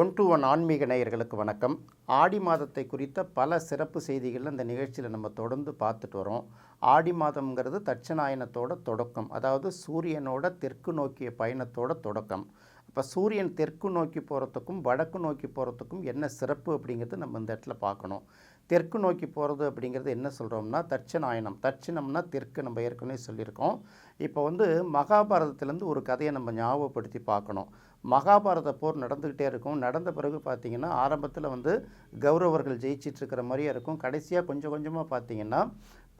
One to one ஆன்மீக நேயர்களுக்கு வணக்கம். ஆடி மாதத்தை குறித்த பல சிறப்பு செய்திகள் இந்த நிகழ்ச்சியில் நம்ம தொடர்ந்து பார்த்துட்டு வரோம். ஆடி மாதம்ங்கிறது தட்சநாயனத்தோட தொடக்கம் அதாவது சூரியனோட தெற்கு நோக்கிய பயணத்தோட தொடக்கம். இப்போ சூரியன் தெற்கு நோக்கி போகிறதுக்கும் வடக்கு நோக்கி போகிறதுக்கும் என்ன சிறப்பு அப்படிங்கிறது நம்ம இந்த இடத்துல பார்க்கணும். தெற்கு நோக்கி போகிறது அப்படிங்கிறது என்ன சொல்கிறோம்னா தட்சநாயனம் தட்சிணம்னா தெற்கு நம்ம ஏற்கனவே சொல்லியிருக்கோம். இப்போ வந்து மகாபாரதத்துலேருந்து ஒரு கதையை நம்ம ஞாபகப்படுத்தி பார்க்கணும். மகாபாரத போர் நடந்துக்கிட்டே இருக்கும். நடந்த பிறகு பார்த்திங்கன்னா ஆரம்பத்தில் வந்து கௌரவர்கள் ஜெயிச்சிட்டு இருக்கிற மாதிரியே இருக்கும். கடைசியாக கொஞ்சம் கொஞ்சமாக பார்த்தீங்கன்னா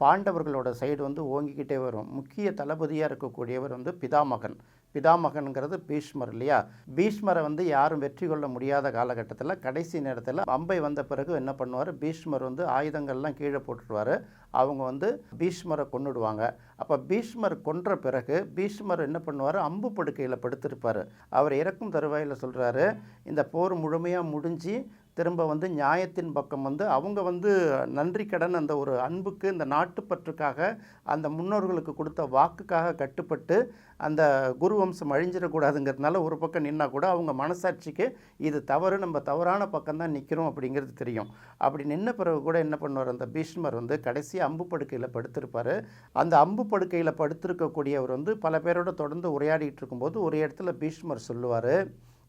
பாண்டவர்களோட சைடு வந்து ஓங்கிக்கிட்டே வரும். முக்கிய தளபதியாக இருக்கக்கூடியவர் வந்து பிதாமகன். பிதாமகனுங்கிறது பீஷ்மர் இல்லையா? பீஷ்மரை வந்து யாரும் வெற்றி கொள்ள முடியாத காலகட்டத்தில் கடைசி நேரத்தில் அம்பை வந்த பிறகு என்ன பண்ணுவார்? பீஷ்மர் வந்து ஆயுதங்கள்லாம் கீழே போட்டுருவார். அவங்க வந்து பீஷ்மரை கொன்னுடுவாங்க. அப்போ பீஷ்மர் கொன்ற பிறகு பீஷ்மர் என்ன பண்ணுவார்? அம்பு படுக்கையில் படுத்திருப்பார். அவர் இறக்கும் தருவாயில் சொல்கிறாரு இந்த போர் முழுமையாக முடிஞ்சு திரும்ப வந்து நியாயத்தின் பக்கம் வந்து அவங்க வந்து நன்றி கடன் அந்த ஒரு அன்புக்கு இந்த நாட்டுப்பற்றுக்காக அந்த முன்னோர்களுக்கு கொடுத்த வாக்குக்காக கட்டுப்பட்டு அந்த குரு வம்சம் அழிஞ்சிடக்கூடாதுங்கிறதுனால ஒரு பக்கம் நின்னா கூட அவங்க மனசாட்சிக்கு இது தவறு நம்ம தவறான பக்கம் தான் நிற்கிறோம் அப்படிங்கிறது தெரியும். அப்படி நின்ன பிறகு கூட என்ன பண்ணுவார்? அந்த பீஷ்மர் வந்து கடைசி அம்பு படுக்கையில் படுத்திருப்பார். அந்த அம்பு படுக்கையில் படுத்திருக்கக்கூடியவர் வந்து பல பேரோட தொடர்ந்து உரையாடிட்டு இருக்கும்போது ஒரு இடத்துல பீஷ்மர் சொல்லுவார்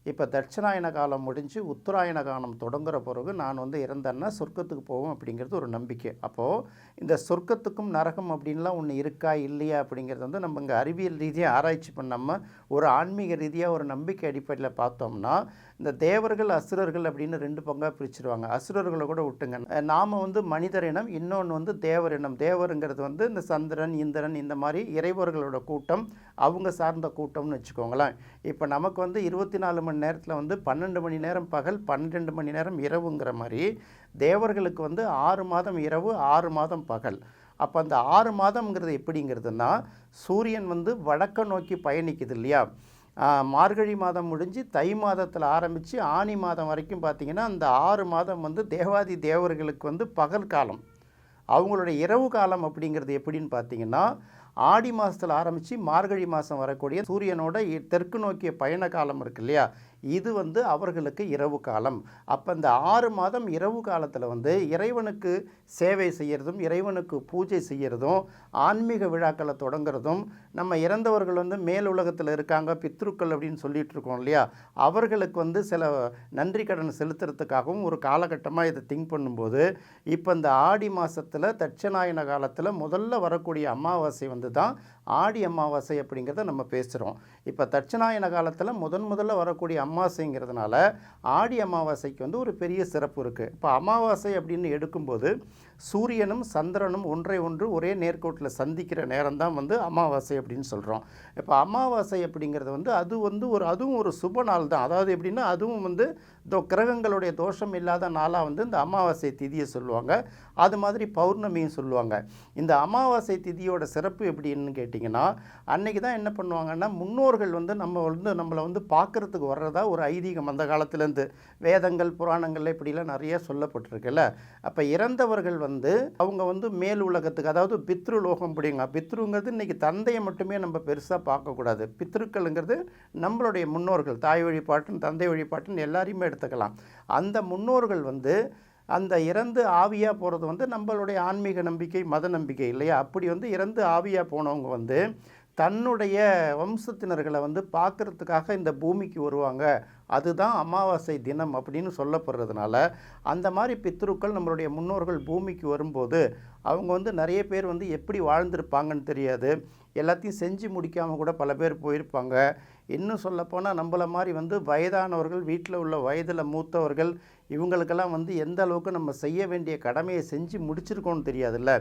இப்போ தட்சிணாயன காலம் முடிஞ்சு உத்தராயண காலம் தொடங்குற பிறகு நான் வந்து இறந்தேன்னா சொர்க்கத்துக்கு போவோம் அப்படிங்கிறது ஒரு நம்பிக்கை. அப்போது இந்த சொர்க்கத்துக்கும் நரகம் அப்படின்லாம் ஒன்று இருக்கா இல்லையா அப்படிங்கிறது வந்து நம்ம இங்கே அறிவியல் ரீதியாக ஆராய்ச்சி பண்ணாமல் ஒரு ஆன்மீக ரீதியாக ஒரு நம்பிக்கை அடிப்படையில் பார்த்தோம்னா இந்த தேவர்கள் அசுரர்கள் அப்படின்னு ரெண்டு பங்காக பிரிச்சிருவாங்க. அசுரர்களை கூட விட்டுங்க. நாம் வந்து மனிதர் இனம் இன்னொன்று வந்து தேவர் இனம். தேவருங்கிறது வந்து இந்த சந்திரன் இந்திரன் இந்த மாதிரி இறைவர்களோட கூட்டம் அவங்க சார்ந்த கூட்டம்னு வச்சுக்கோங்களேன். இப்போ நமக்கு வந்து இருபத்தி நாலு மணி நேரத்தில் வந்து பன்னெண்டு மணி நேரம் பகல் பன்னிரெண்டு மணி நேரம் இரவுங்கிற மாதிரி தேவர்களுக்கு வந்து ஆறு மாதம் இரவு ஆறு மாதம் பகல். அப்போ அந்த ஆறு மாதம்ங்கிறது எப்படிங்கிறதுனா சூரியன் வந்து வடக்க நோக்கி பயணிக்குது இல்லையா? மார்கழி மாதம் முடிஞ்சு தை மாதத்தில் ஆரம்பித்து ஆனி மாதம் வரைக்கும் பார்த்திங்கன்னா அந்த ஆறு மாதம் வந்து தேவாதி தேவர்களுக்கு வந்து பகல் காலம். அவங்களுடைய இரவு காலம் அப்படிங்கிறது எப்படின்னு பார்த்தீங்கன்னா ஆடி மாதத்தில் ஆரம்பித்து மார்கழி மாதம் வரக்கூடிய சூரியனோட தெற்கு நோக்கிய பயண காலம் இருக்கு இல்லையா? இது வந்து அவர்களுக்கு இரவு காலம். அப்போ இந்த ஆறு மாதம் இரவு காலத்தில் வந்து இறைவனுக்கு சேவை செய்கிறதும் இறைவனுக்கு பூஜை செய்கிறதும் ஆன்மீக விழாக்களை தொடங்குறதும் நம்ம இறந்தவர்கள் வந்து மேல் உலகத்தில் இருக்காங்க பித்ருக்கள் அப்படின்னு சொல்லிட்டு இருக்கோம் இல்லையா? அவர்களுக்கு வந்து சில நன்றி கடன் செலுத்துறதுக்காகவும் ஒரு காலகட்டமாக இதை திங்க் பண்ணும்போது இப்போ இந்த ஆடி மாதத்தில் தட்சநாயன காலத்தில் முதல்ல வரக்கூடிய அமாவாசை வந்து தான் ஆடி அமாவாசை அப்படிங்கிறத நம்ம பேசுகிறோம் இப்போ தட்சநாயன காலத்தில் முதன் முதல்ல வரக்கூடிய அமாவாசைங்கிறதுனால ஆடி அமாவாசைக்கு வந்து ஒரு பெரிய சிறப்பு இருக்குது இப்போ அமாவாசை அப்படின்னு எடுக்கும்போது சூரியனும் சந்திரனும் ஒன்றை ஒன்று ஒரே நேர்கோட்டில் சந்திக்கிற நேரம் தான் வந்து அமாவாசை அப்படின்னு சொல்கிறோம் இப்போ அமாவாசை அப்படிங்கிறது வந்து அது வந்து ஒரு அதுவும் ஒரு சுப நாள் தான். அதாவது எப்படின்னா அதுவும் வந்து தோ கிரகங்களுடைய தோஷம் இல்லாத நாளாக வந்து இந்த அமாவாசை திதியை சொல்லுவாங்க. அது மாதிரி பௌர்ணமியும் சொல்லுவாங்க. இந்த அமாவாசை திதியோட சிறப்பு எப்படின்னு கேட்டிங்கன்னா அன்றைக்கி தான் என்ன பண்ணுவாங்கன்னா முன்னோர்கள் வந்து நம்ம வந்து நம்மளை வந்து பார்க்குறதுக்கு வர்றதா ஒரு ஐதீகம் அந்த காலத்துலேருந்து. வேதங்கள் புராணங்கள்ல இப்படிலாம் நிறைய சொல்லப்பட்டிருக்குல்ல. அப்போ இறந்தவர்கள் வந்து வந்து அவங்க வந்து மேல் உலகத்துக்கு அதாவது பித்ரு லோகம் பிடிங்க பித்ருங்கிறது இன்றைக்கி தந்தையை மட்டுமே நம்ம பெருசாக பார்க்கக்கூடாது. பித்ருக்கள்ங்கிறது நம்மளுடைய முன்னோர்கள் தாய் வழிபாட்டுன்னு தந்தை வழிபாட்டுன்னு எல்லாரையுமே எடுத்துக்கலாம். அந்த முன்னோர்கள் வந்து அந்த இறந்து ஆவியாக போகிறது வந்து நம்மளுடைய ஆன்மீக நம்பிக்கை மத நம்பிக்கை இல்லையா? அப்படி வந்து இறந்து ஆவியாக போனவங்க வந்து தன்னுடைய வம்சத்தினர்களை வந்து பார்க்குறதுக்காக இந்த பூமிக்கு வருவாங்க. அதுதான் அமாவாசை தினம் அப்படின்னு சொல்லப்படுறதுனால அந்த மாதிரி பித்ருக்கள் நம்மளுடைய முன்னோர்கள் பூமிக்கு வரும்போது அவங்க வந்து நிறைய பேர் வந்து எப்படி வாழ்ந்திருப்பாங்கன்னு தெரியாது. எல்லாத்தையும் செஞ்சு முடிக்காமல் கூட பல பேர் போயிருப்பாங்க. இன்னும் சொல்லப்போனால் நம்மள மாதிரி வந்து வயதானவர்கள் வீட்டில் உள்ள வயதில் மூத்தவர்கள் இவங்களுக்கெல்லாம் வந்து எந்த அளவுக்கு நம்ம செய்ய வேண்டிய கடமையை செஞ்சு முடிச்சிருக்கோன்னு தெரியாதுல்ல.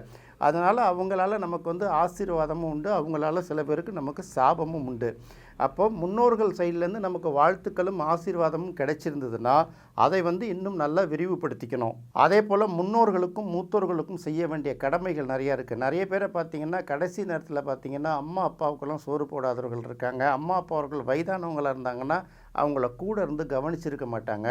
அதனால் அவங்களால நமக்கு வந்து ஆசீர்வாதமும் உண்டு. அவங்களால சில பேருக்கு நமக்கு சாபமும் உண்டு. அப்போ முன்னோர்கள் சைட்லேருந்து நமக்கு வாழ்த்துக்களும் ஆசீர்வாதமும் கிடைச்சிருந்ததுன்னா அதை வந்து இன்னும் நல்லா விரிவுபடுத்திக்கணும். அதே போல் முன்னோர்களுக்கும் மூத்தோர்களுக்கும் செய்ய வேண்டிய கடமைகள் நிறையா இருக்குது நிறைய பேரை பார்த்திங்கன்னா கடைசி நேரத்தில் பார்த்தீங்கன்னா அம்மா அப்பாவுக்கெல்லாம் சோறு போடாதவர்கள் இருக்காங்க. அம்மா அப்பா அவர்கள் வயதானவங்களாக இருந்தாங்கன்னா அவங்கள கூட இருந்து கவனிச்சிருக்க மாட்டாங்க.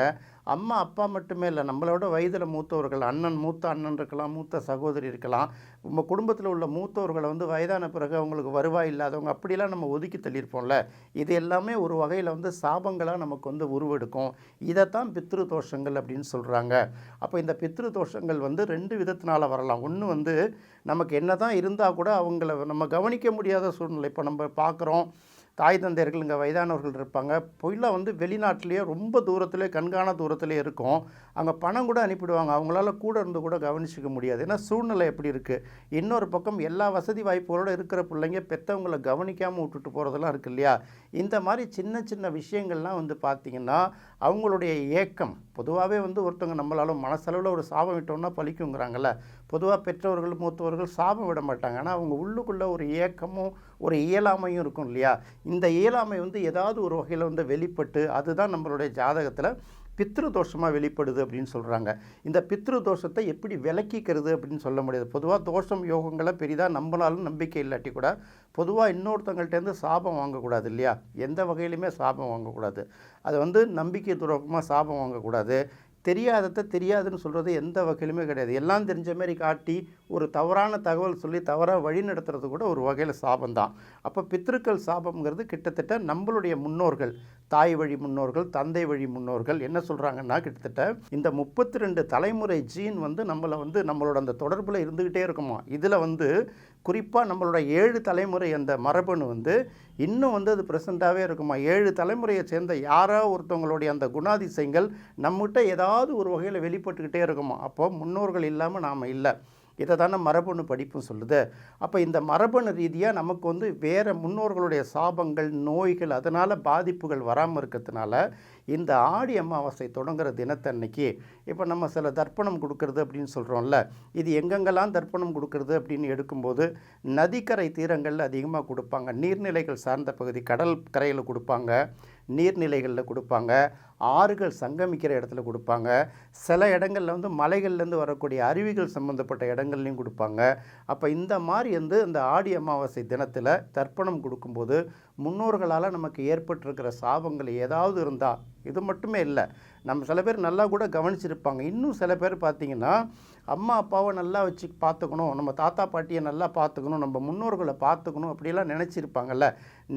அம்மா அப்பா மட்டுமே இல்லை நம்மளோட வயதில் மூத்தவர்கள் அண்ணன் மூத்த அண்ணன் இருக்கலாம் மூத்த சகோதரி இருக்கலாம். நம்ம குடும்பத்தில் உள்ள மூத்தவர்களை வந்து வயதான பிறகு அவங்களுக்கு வருவாய் இல்லாதவங்க அப்படிலாம் நம்ம ஒதுக்கி தள்ளியிருப்போம்ல. இது எல்லாமே ஒரு வகையில் வந்து சாபங்களாக நமக்கு வந்து உருவெடுக்கும். இதைத்தான் பித்ரு தோஷங்கள் அப்படின்னு சொல்கிறாங்க அப்போ இந்த பித்ரு தோஷங்கள் வந்து ரெண்டு விதத்தினால வரலாம். ஒன்று வந்து நமக்கு என்ன தான் இருந்தால் கூட அவங்கள நம்ம கவனிக்க முடியாத சூழ்நிலை. இப்போ நம்ம பார்க்குறோம் தாய் தந்தையர்கள் இங்கே வயதானவர்கள் இருப்பாங்க. பொயிலாக வந்து வெளிநாட்டிலேயே ரொம்ப தூரத்துலேயே கண்காண தூரத்திலே இருக்கும். அங்கே பணம் கூட அனுப்பிடுவாங்க. அவங்களால கூட இருந்து கூட கவனிச்சிக்க முடியாது. ஏன்னா சூழ்நிலை எப்படி இருக்குது இன்னொரு பக்கம் எல்லா வசதி வாய்ப்புகளோடு இருக்கிற பிள்ளைங்க பெற்றவங்களை கவனிக்காமல் விட்டுட்டு போகிறதெல்லாம் இருக்கு இல்லையா? இந்த மாதிரி சின்ன சின்ன விஷயங்கள்லாம் வந்து பார்த்திங்கன்னா அவங்களுடைய ஏக்கம். பொதுவாகவே வந்து ஒருத்தவங்க நம்மளால மனசளவில் ஒரு சாபம் விட்டோம்னா பழிக்குங்கிறாங்கல்ல. பொதுவாக பெற்றவர்கள் மூத்தவர்கள் சாபம் விட மாட்டாங்க. ஆனால் அவங்க உள்ளுக்குள்ளே ஒரு ஏக்கமும் ஒரு இயலாமையும் இருக்கும் இல்லையா? இந்த இயலாமை வந்து ஏதாவது ஒரு வகையில் வந்து வெளிப்பட்டு அதுதான் நம்மளுடைய ஜாதகத்தில் பித்ரு தோஷமாக வெளிப்படுது அப்படின்னு சொல்கிறாங்க இந்த பித்ரு தோஷத்தை எப்படி விளக்கிக்கிறது அப்படின்னு சொல்ல முடியாது. பொதுவாக தோஷம் யோகங்களை பெரிதாக நம்பினாலும் நம்பிக்கை இல்லாட்டி கூட பொதுவாக இன்னொருத்தங்கள்ட்டேருந்து சாபம் வாங்கக்கூடாது இல்லையா? எந்த வகையிலுமே சாபம் வாங்கக்கூடாது. அது வந்து நம்பிக்கை துரோகமாக சாபம் வாங்கக்கூடாது. தெரியாததை தெரியாதுன்னு சொல்கிறது எந்த வகையிலுமே கிடையாது. எல்லாம் தெரிஞ்ச மாதிரி காட்டி ஒரு தவறான தகவல் சொல்லி தவறாக வழி நடத்துறது கூட ஒரு வகையில் சாபம்தான். அப்போ பித்திருக்கள் சாபம்ங்கிறது கிட்டத்தட்ட நம்மளுடைய முன்னோர்கள் தாய் வழி முன்னோர்கள் தந்தை வழி முன்னோர்கள் என்ன சொல்கிறாங்கன்னா கிட்டத்தட்ட இந்த முப்பத்தி ரெண்டு தலைமுறை ஜீன் வந்து நம்மளை வந்து நம்மளோட அந்த தொடர்பில் இருந்துக்கிட்டே இருக்குமா. இதில் வந்து குறிப்பாக நம்மளோட ஏழு தலைமுறை அந்த மரபணு வந்து இன்னும் வந்து அது ப்ரெசண்ட்டாகவே இருக்குமா. ஏழு தலைமுறையை சேர்ந்த யாரோ ஒருத்தவங்களுடைய அந்த குணாதிசயங்கள் நம்மகிட்ட ஏதாவது ஒரு வகையில் வெளிப்பட்டுக்கிட்டே இருக்குமா. அப்போ முன்னோர்கள் இல்லாமல் நாம் இல்லை. இதை தானே மரபணு படிப்பும் சொல்லுது. அப்போ இந்த மரபணு ரீதியாக நமக்கு வந்து வேறு முன்னோர்களுடைய சாபங்கள் நோய்கள் அதனால் பாதிப்புகள் வராமல் இருக்கிறதுனால இந்த ஆடி அமாவாசை தொடங்குற தினத்தன்னைக்கு இப்போ நம்ம சில தர்ப்பணம் கொடுக்கறது அப்படின்னு சொல்கிறோம்ல இது எங்கெங்கெல்லாம் தர்ப்பணம் கொடுக்கறது அப்படின்னு எடுக்கும்போது நதிக்கரை தீரங்களில் அதிகமாக கொடுப்பாங்க. நீர்நிலைகள் சார்ந்த பகுதி கடல் கரையில் கொடுப்பாங்க நீர்நிலைகளில் கொடுப்பாங்க ஆறுகள் சங்கமிக்கிற இடத்துல கொடுப்பாங்க சில இடங்களில் வந்து மலைகள்லேருந்து வரக்கூடிய அருவிகள் சம்மந்தப்பட்ட இடங்கள்லையும் கொடுப்பாங்க. அப்போ இந்த மாதிரி வந்து இந்த ஆடி அமாவாசை தினத்தில் தர்ப்பணம் கொடுக்கும்போது முன்னோர்களால் நமக்கு ஏற்பட்டிருக்கிற சாபங்கள் ஏதாவது இருந்தால் இது மட்டுமே இல்லை. நம்ம சில பேர் நல்லா கூட கவனிச்சிருப்பாங்க. இன்னும் சில பேர் பார்த்திங்கன்னா அம்மா அப்பாவை நல்லா வச்சு பார்த்துக்கணும் நம்ம தாத்தா பாட்டியை நல்லா பார்த்துக்கணும் நம்ம முன்னோர்களை பார்த்துக்கணும் அப்படிலாம் நினச்சிருப்பாங்கல்ல.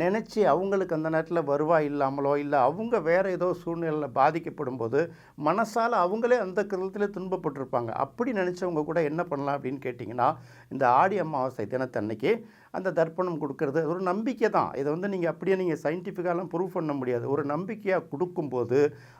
நினச்சி அவங்களுக்கு அந்த நேரத்தில் வருவாய் இல்லாமலோ இல்லை அவங்க வேறு ஏதோ சூழ்நிலையில் பாதிக்கப்படும் போது மனசால் அவங்களே அந்த கிரகத்தில் துன்பப்பட்டிருப்பாங்க. அப்படி நினச்சவங்க கூட என்ன பண்ணலாம் அப்படின்னு கேட்டிங்கன்னா இந்த ஆடி அமாவாசை தினத்தன்னைக்கு அந்த தர்ப்பணம் கொடுக்கறது ஒரு நம்பிக்கை தான் இதை வந்து நீங்கள் அப்படியே நீங்கள் சயின்டிஃபிக்காலாம் ப்ரூவ் பண்ண முடியாது. ஒரு நம்பிக்கையாக கொடுக்கும்போது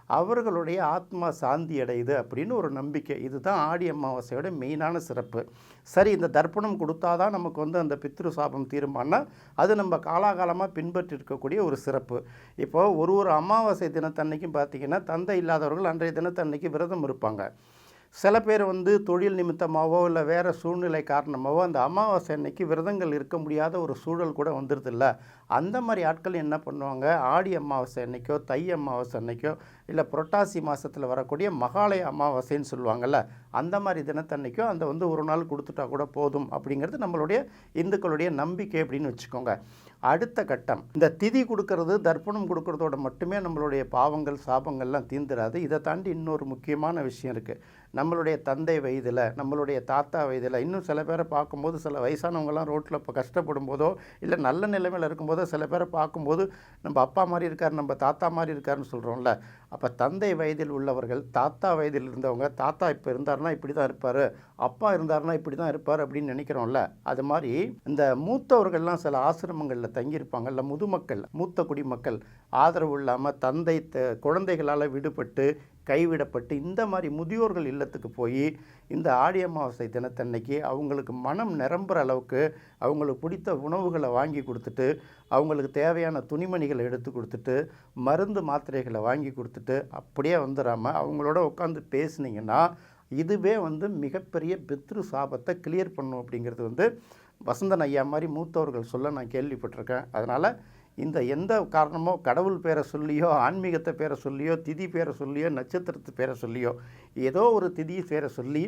அவர்களுடைய ஆத்மா சாந்தி அடையுது அப்படின்னு ஒரு நம்பிக்கை. இதுதான் ஆடி அமாவாசையோட மெயினான சிறப்பு. சரி இந்த தர்ப்பணம் கொடுத்தாதான் நமக்கு வந்து அந்த பித்ரு சாபம் தீருமானா அது நம்ம காலாகாலமாக பின்பற்றி இருக்கக்கூடிய ஒரு சிறப்பு. இப்போது ஒரு ஒரு அமாவாசை தினத்தன்னைக்கும் பார்த்திங்கன்னா தந்தை இல்லாதவர்கள் அன்றைய தினத்தன்னைக்கு விரதம் இருப்பாங்க. சில பேர் வந்து தொழில் நிமித்தமாகவோ இல்லை வேறு சூழ்நிலை காரணமாகவோ அந்த அமாவாசை அன்னைக்கு விரதங்கள் இருக்க முடியாத ஒரு சூழல் கூட வந்துடுதில்ல. அந்த மாதிரி ஆட்கள் என்ன பண்ணுவாங்க? ஆடி அமாவாசை அன்னைக்கோ தை அமாவாசை அன்னைக்கோ இல்லை புரட்டாசி மாதத்தில் வரக்கூடிய மகாலய அமாவாசைன்னு சொல்லுவாங்கள்ல அந்த மாதிரி தினத்தன்னைக்கோ அந்த வந்து ஒரு நாள் கொடுத்துட்டா கூட போதும் அப்படிங்கிறது நம்மளுடைய இந்துக்களுடைய நம்பிக்கை அப்படின்னு வச்சுக்கோங்க. அடுத்த கட்டம். இந்த திதி கொடுக்கறது தர்ப்பணம் கொடுக்கறதோட மட்டுமே நம்மளுடைய பாவங்கள் சாபங்கள்லாம் தீந்துடாது இதை தாண்டி இன்னொரு முக்கியமான விஷயம் இருக்குது நம்மளுடைய தந்தை வயதில் நம்மளுடைய தாத்தா வயதில் இன்னும் சில பேரை பார்க்கும்போது சில வயசானவங்கலாம் ரோட்டில் இப்போ கஷ்டப்படும் போதோ இல்லை நல்ல நிலைமையில் இருக்கும்போதோ சில பேரை பார்க்கும்போது நம்ம அப்பா மாதிரி இருக்கார் நம்ம தாத்தா மாதிரி இருக்காருன்னு சொல்கிறோம்ல அப்போ தந்தை வயதில் உள்ளவர்கள் தாத்தா வயதில் இருந்தவங்க தாத்தா இப்போ இருந்தார்னா இப்படி தான் இருப்பார் அப்பா இருந்தார்னா இப்படி தான் இருப்பார் அப்படின்னு நினைக்கிறோம்ல. அது மாதிரி இந்த மூத்தவர்கள்லாம் சில ஆசிரமங்களில் தங்கியிருப்பாங்க இல்லை முதுமக்கள் மூத்த குடிமக்கள் ஆதரவு இல்லாமல் தந்தை த- குழந்தைகளால் விடுபட்டு கைவிடப்பட்டு இந்த மாதிரி முதியோர்கள் இல்லத்துக்கு போய் இந்த ஆடி அமாவாசை தினத்தன்னைக்கு அவங்களுக்கு மனம் நிரம்புற அளவுக்கு அவங்களுக்கு பிடித்த உணவுகளை வாங்கி கொடுத்துட்டு அவங்களுக்கு தேவையான துணிமணிகளை எடுத்து கொடுத்துட்டு மருந்து மாத்திரைகளை வாங்கி கொடுத்துட்டு அப்படியே வந்துடாமல் அவங்களோட உட்காந்து பேசுனீங்கன்னா இதுவே வந்து மிகப்பெரிய பித்ரு சாபத்தை கிளியர் பண்ணும் அப்படிங்கிறது வந்து வசந்தன் ஐயா மாதிரி மூத்தவர்கள் சொல்ல நான் கேள்விப்பட்டிருக்கேன். அதனால் இந்த எந்த காரணமோ கடவுள் பேரை சொல்லியோ ஆன்மீகத்தை பேரை சொல்லியோ திதி பேரை சொல்லியோ நட்சத்திரத்து பேரை சொல்லியோ ஏதோ ஒரு திதி பேரை சொல்லி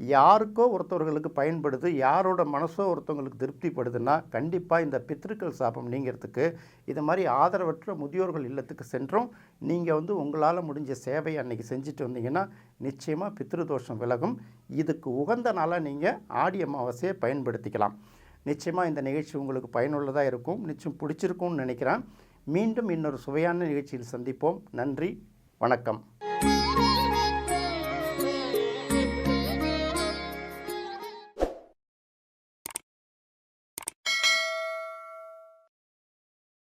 யாருக்கோ ஒருத்தவர்களுக்கு பயன்படுது யாரோட மனசோ ஒருத்தவங்களுக்கு திருப்திப்படுதுன்னா கண்டிப்பாக இந்த பித்திருக்கள் சாபம் நீங்கிறதுக்கு இது மாதிரி ஆதரவற்ற முதியோர்கள் இல்லத்துக்கு சென்றும். நீங்கள் வந்து உங்களால் முடிஞ்ச சேவையை அன்றைக்கி செஞ்சுட்டு வந்தீங்கன்னா நிச்சயமாக பித்ரு தோஷம் விலகும். இதுக்கு உகந்த நாளாக நீங்கள் ஆடி அமாவாசையை பயன்படுத்திக்கலாம். நிச்சயமாக இந்த நிகழ்ச்சி உங்களுக்கு பயனுள்ளதாக இருக்கும். நிச்சயம் பிடிச்சிருக்கும்னு நினைக்கிறேன். மீண்டும் இன்னொரு சுவையான நிகழ்ச்சியில் சந்திப்போம். நன்றி. வணக்கம்.